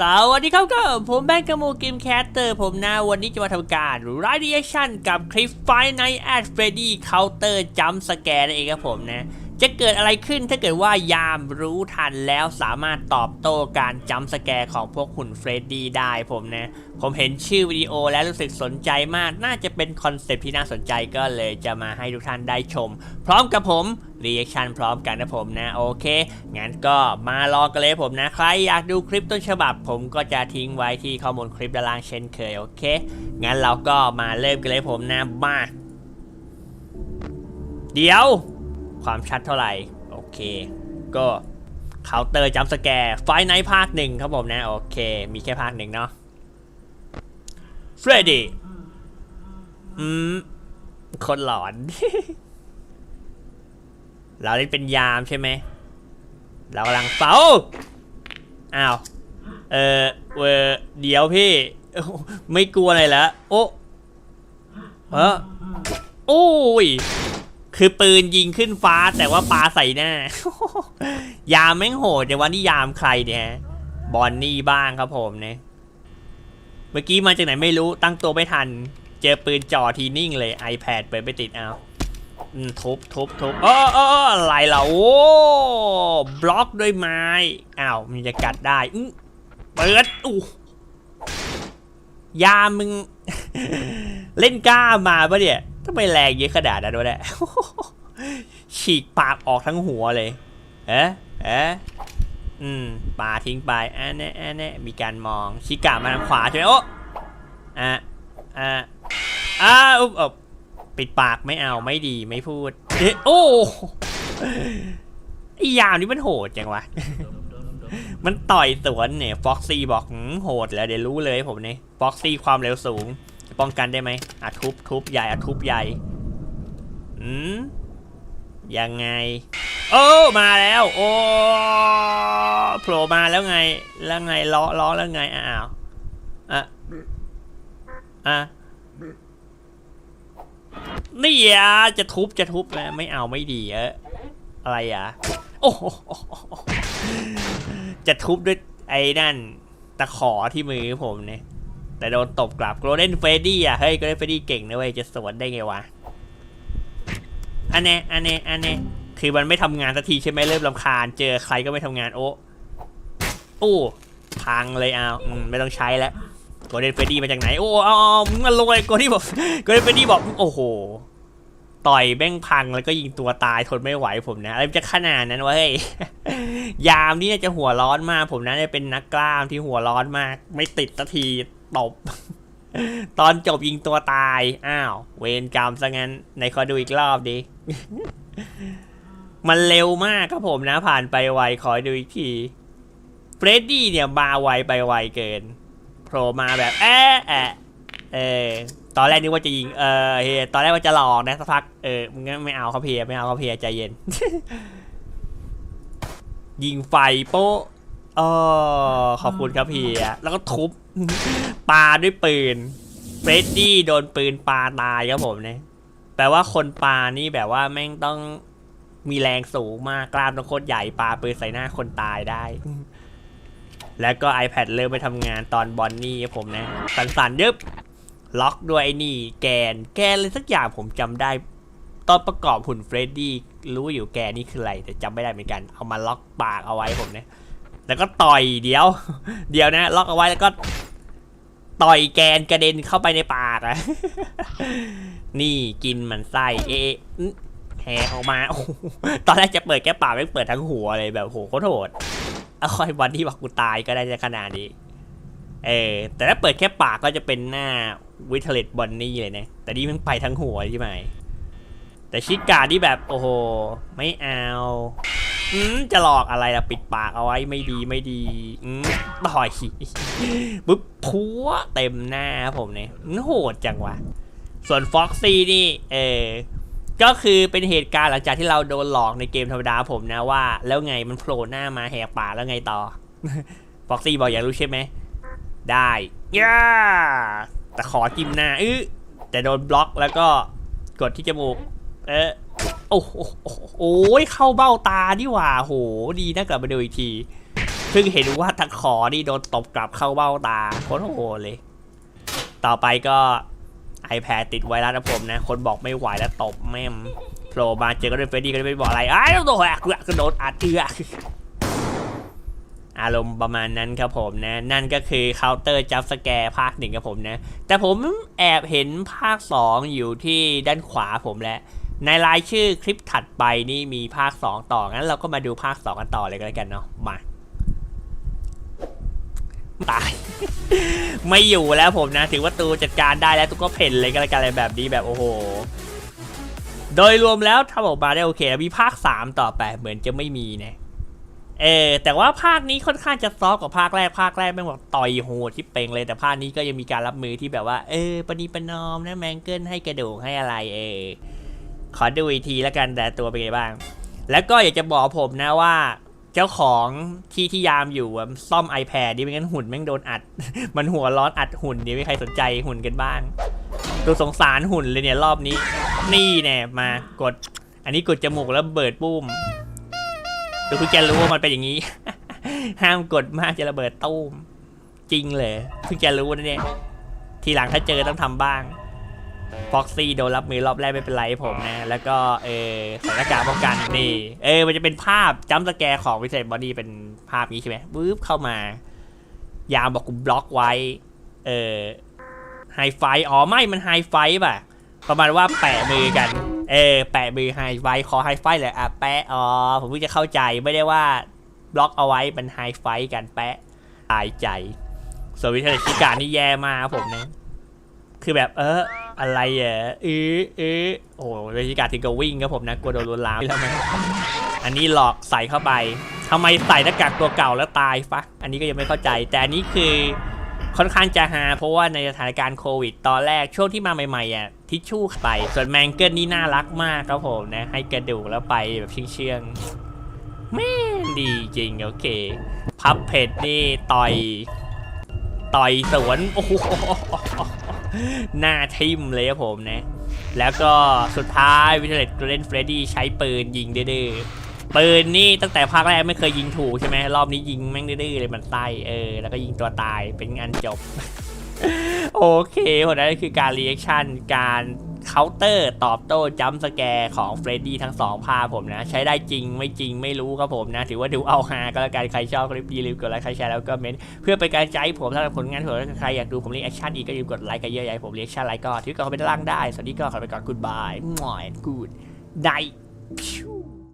สวัสดีครับก็ผมแบงค์กมูกิมแคสเตอร์ผมนะวันนี้จะมาทำการรายเดียชั่นกับคลิปไฟในแอดเฟรดี้เคาน์เตอร์จัมสแกร์นั่นเองครับผมนะ จะเกิดอะไรขึ้นถ้าเกิดว่ายามรู้ทันแล้วสามารถตอบโต้การจัมสแกร์ของพวกหุ่นเฟรดดี้ได้ผมนะ ผมเห็นชื่อวิดีโอแล้วรู้สึกสนใจมาก น่าจะเป็นคอนเซปที่น่าสนใจก็เลยจะมาให้ทุกท่านได้ชม พร้อมกับผมรีแอคชั่นพร้อมกันนะผมนะ โอเค งั้นก็มารอกันเลยผมนะ ใครอยากดูคลิปต้นฉบับ ผมก็จะทิ้งไว้ที่ข้อมูลคลิปด้านล่างเช่นเคยโอเค งั้นเราก็มาเริ่มกันเลยผมนะมาเดี๋ยว ความชัดเท่าไหร่ โอเค ก็เคาน์เตอร์จัมสแกร์ไฟในภาคหนึ่งครับผมนะ โอเค มีแค่ภาคหนึ่งเนาะเฟรดดี้อืม คนหลอน เราเล่นเป็นยามใช่ไหม เรากำลังเฝ้าอ้าว เออเวอเดี๋ยวพี่ ไม่กลัวอะไรแล้ว โอ้เออโอ้ย คือปืนยิงขึ้นฟ้าแต่ว่าปาใส่หน้า ยามแม่งโหดแต่ว่านี่ยามใครเนี่ยบอนนี่บ้างครับผมเนี่ยเมื่อกี้มาจากไหนไม่รู้ตั้งตัวไม่ทัน เจอปืนจ่อทีนิ่งเลย iPad เปิดไม่ติดเอาทุบทุบทุบเออเอออะไรล่ะโอ้บล็อกด้วยไม้อ้าวมันจะกัดได้เปิดอู้ยามึง เล่นกล้ามาปะเนี่ย ทำไมแรงเยอะขนาดนั้นวะเนี่ยฉีกปากออกทั้งหัวเลย เอ๊ะ เอ๊ะ อืมปาทิ้งไปอันนี้อันนี้มีการมอง ชิกามาทางขวาใช่ไหมโอ้อะอะอ้าอุ๊บอบปิดปากไม่เอาไม่ดีไม่พูดเอ๊ะโอ้ไอ้ยามนี่มันโหดจังวะ มันต่อยสวนเนี่ยฟ็อกซี่บอกโหดแล้วเดี๋ยวรู้เลยผมเนี่ยฟ็อกซี่ความเร็วสูง ป้องกันได้ไหมอะทุบทุบใหญ่อะทุบใหญ่อืมยังไง โอ้มาแล้ว โอ้โผล่มาแล้วไง แล้วไงล้อล้อแล้วไงอ้าวอะอะนี่อะจะทุบจะทุบแล้วไม่เอาไม่ดีเอออะไรอะโอ้จะทุบด้วยไอ้นั่นตะขอที่มือผมเนี่ย แต่โดนตบกลับโกลเด้นเฟรดดี้อะ เฮ้ยโกลเด้นเฟรดดี้เก่งนะเว้ย จะสวนได้ไงวะ อันเนี้ยอันเนี้ยอันเนี้ยคือมันไม่ทำงานสักทีใช่ไหมเริ่มลำคาญ เจอใครก็ไม่ทำงานโอ้โอ้พังเลยเอาอืมไม่ต้องใช้แล้วโกลเด้นเฟรดดี้มาจากไหน โอ้เอาเอามึงมาลงเลยโกลที่บอกโกลเด้นเฟรดดี้บอก โอ้โห ต่อยแม่งพังแล้วก็ยิงตัวตายทนไม่ไหวผมนะ อะไรมันจะขนาดนั้นวะเฮ้ย ยามนี่จะหัวร้อนมากผมนะเนี่ยเป็นนักกล้ามที่หัวร้อนมาก ไม่ติดสักที ตบ ตอนจบยิงตัวตาย อ้าว เวรกรรมซะงั้นไหนขอดูอีกรอบดิ มันเร็วมากครับผมนะ ผ่านไปไว ขอดูอีกที เฟรดดี้เนี่ยมาไวไปไวเกิน โผล่มาแบบ แอะแอะเออ ตอนแรกนึกว่าจะยิง เออเฮตอนแรกว่าจะหลอกนะสักพัก เออมึงไม่เอาเขาเพียไม่เอาเขาเพียใจเย็น ยิงไฟโป๊ะเออขอบคุณครับเพียแล้วก็ทุบ ปาด้วยปืนเฟรดดี้โดนปืนปาตายครับผมเนี่ยแปลว่าคนปานี่แบบว่าแม่งต้องมีแรงสูงมากกล้ามต้องโคตรใหญ่ปาปืนใส่หน้าคนตายได้ แล้วก็ iPad เริ่มไปทำงานตอนบอนนี่ครับผมนะสันๆยึบล็อกด้วยไอ้นี่แกน แกนเลยสักอย่างผมจำได้ ตอนประกอบหุ่นเฟรดดี้รู้อยู่แกนนี่คืออะไร แต่จำไม่ได้เหมือนกัน เอามาล็อกปากเอาไว้ผมเนี่ย แล้วก็ต่อยเดี๋ยว เดี๋ยวนะล็อกเอาไว้แล้วก็ ต่อยแกนกระเด็นเข้าไปในปากอะนี่กินมันไส้เอะแหกออกมาตอนแรกจะเปิดแค่ปากไม่เปิดทั้งหัวเลยแบบโหโคตรโหดเอาคอยวันที่บอกกูตายก็ได้จะขนาดนี้ เออ แต่ถ้าเปิดแค่ปากก็จะเป็นหน้าวิทเลตบอนนี่เลยนะ แต่นี่มันไปทั้งหัวใช่ไหมแต่ชิกาที่แบบโอ้โห ไม่เอา อืมจะหลอกอะไรล่ะปิดปากเอาไว้ไม่ดีไม่ดีอืมต่อยปุ๊บพัวเต็มหน้าผมเนี่ยโหดจังวะ ส่วนฟ็อกซี่นี่เออก็คือเป็นเหตุการณ์หลังจากที่เราโดนหลอกในเกมธรรมดาผมนะว่า แล้วไงมันโผล่หน้ามาแหกปากแล้วไงต่อฟ็อกซี่บอกอยากรู้ใช่ไหมได้ย่าแต่ขอจิ้มหน้าอื้อแต่โดนบล็อกแล้วก็กดที่จมูก เออโอ้โหโอ้โหโอ้ยเข้าเบ้าตาดีหว่าโห ดีนะกลับมาดูอีกทีเพิ่งเห็นว่าตะขอนี่โดนตบกลับเข้าเบ้าตาโคตรโหเลย ต่อไปก็ iPad ติดไวรัสนะผมนะ คนบอกไม่ไหวแล้วตบแม่มโผล่มาเจอก็เลยเฟรดดี้ก็เลยไม่บอกอะไรไอ้าวโดนแหกกระโดดอัดเอืออารมณ์ประมาณนั้นครับผมนะ นั่นก็คือเคาน์เตอร์จับสแกร์ภาคหนึ่งครับผมนะ แต่ผมแอบเห็นภาค 2 อยู่ที่ด้านขวาผมแล้ว ในรายชื่อคลิปถัดไปนี่มีภาค 2 ต่อ งั้นเราก็มาดูภาค 2 กันต่อเลยก็แล้วกันเนาะ มา ตาย ไม่อยู่แล้วผมนะ ถือว่าตูจัดการได้แล้วตูก็เพ่นเลยก็แล้วกันอะไรแบบนี้แบบโอ้โห โดยรวมแล้วทำออกมาได้โอเค แล้วมีภาค 3 ต่อไปเหมือนจะไม่มีนะเออแต่ว่าภาคนี้ค่อนข้างจะซอฟต์กว่าภาคแรกภาคแรกแม่งแบบต่อยโหดที่เป่งเลยแต่ภาคนี้ก็ยังมีการรับมือที่แบบว่า เออปณีปนอมนะแมงเกิลให้กระดูกให้อะไรเออ ขอดูอีกทีแล้วกันแต่ตัวเป็นไงบ้าง แล้วก็อยากจะบอกผมนะว่าเจ้าของที่ที่ยามอยู่ซ่อม iPad ดิไม่งั้นหุ่นแม่งโดนอัด มันหัวร้อนอัดหุ่นดีไม่ใครสนใจหุ่นกันบ้างดูสงสารหุ่นเลยเนี่ยรอบนี้ นี่แน่มากด อันนี้กดจมูกแล้วเบิดปุ้มดูคุณแกรู้ว่ามันเป็นอย่างนี้ ห้ามกดมากจะระเบิดตู้ม จริงเลยเพิ่งจะรู้นะเนี่ยทีหลังถ้าเจอต้องทำบ้าง ฟ็อกซี่โดนรับมือรอบแรกไม่เป็นไรผมนะ แล้วก็เออใส่หน้ากากป้องกันนี่ เออ มันจะเป็นภาพจัมป์สแกร์ของวิเศษบอดี้เป็นภาพนี้ใช่ไหมวืบเข้ามา ยามบอกกูบล็อกไว้ เออไฮไฟอ๋อไม่มันไฮไฟป่ะ ประมาณว่าแปะมือกัน เออ แปะมือไฮไฟขอไฮไฟเลยอะแปะอ๋อผมเพิ่งจะเข้าใจไม่ได้ว่าบล็อกเอาไว้เป็นไฮไฟกันแปะตายใจส่วนวิเศษชิการนี่แย่มากครับผมนะคือแบบเออ อะไรอะเออเออโอ้โหเวทีการถึงกับวิ่งครับผมนะกลัวโดนลวนลามแล้วมันอันนี้หลอกใส่เข้าไปทำไมใส่หน้ากากตัวเก่าแล้วตายฟะอันนี้ก็ยังไม่เข้าใจ แต่อันนี้คือค่อนข้างจะฮาเพราะว่าในสถานการณ์โควิด ตอนแรกช่วงที่มาใหม่ๆอะทิชชู่ไป ส่วนแมงเกิลนี่น่ารักมากครับผมนะให้กระดูกแล้วไปแบบเชื่องๆแม่งดีจริงโอเค พับเผ็ดนี่ต่อย ต่อยสวนโอ้โห หน้าทิมเลยครับผมนะ แล้วก็สุดท้ายวิทเลตเล่นเฟรดดี้ใช้ปืนยิงดื้อปืนนี่ตั้งแต่ภาคแรกไม่เคยยิงถูกใช่ไหมรอบนี้ยิงแม่งดื้อเลยมันไส้เออ แล้วก็ยิงตัวตายเป็นงานจบ โอเคผมนั่นคือการรีแอคชั่นการ เคาน์เตอร์ตอบโต้จัมสแกร์ของเฟรดดี้ทั้งสองภาผมนะ ใช้ได้จริงไม่จริงไม่รู้ครับผมนะ ถือว่าดูเอาฮาก็แล้วกันใครชอบคลิปดีรีบกดไลค์ใครแชร์แล้วก็เมนเพื่อเป็นการใจผมสำหรับผลงานผมถ้าใครอยากดูผมรีแอคชั่นอีกก็อย่าลืมกดไลค์กันเยอะๆผมรีแอคชั่นไลค์ก็ที่ก็เป็นล่างได้สวัสดีก็ขอไปก่อนกูดบายหมอยกูดไนท์